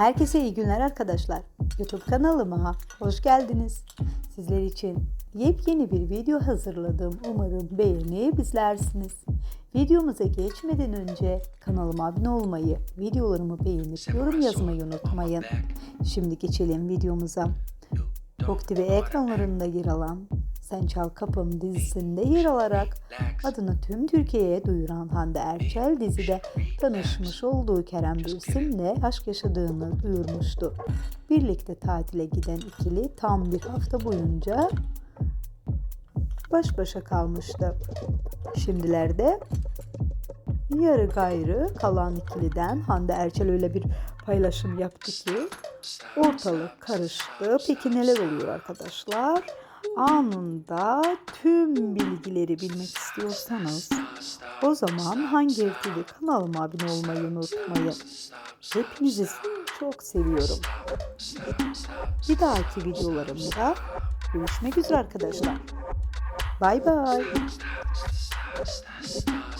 Herkese iyi günler arkadaşlar. YouTube kanalıma hoş geldiniz. Sizler için yepyeni bir video hazırladım. Umarım beğenip izlersiniz. Videomuza geçmeden önce kanalıma abone olmayı, videolarımı beğenip yorum yazmayı unutmayın. Şimdi geçelim videomuza. Tok TV ekranlarında yer alan Sen Çal Kapım dizisinde yer alarak adını tüm Türkiye'ye duyuran Hande Erçel dizide tanışmış olduğu Kerem Bürsin'le aşk yaşadığını duyurmuştu. Birlikte tatile giden ikili tam bir hafta boyunca baş başa kalmıştı. Şimdilerde yarı gayrı kalan ikiliden Hande Erçel öyle bir paylaşım yaptı ki ortalık karıştı. Peki neler oluyor arkadaşlar? Anında tüm bilgileri bilmek istiyorsanız o zaman hangi Ev TV kanalıma abone olmayı unutmayın. Hepinizi çok seviyorum. Bir dahaki videolarımda görüşmek üzere arkadaşlar. Bay bay.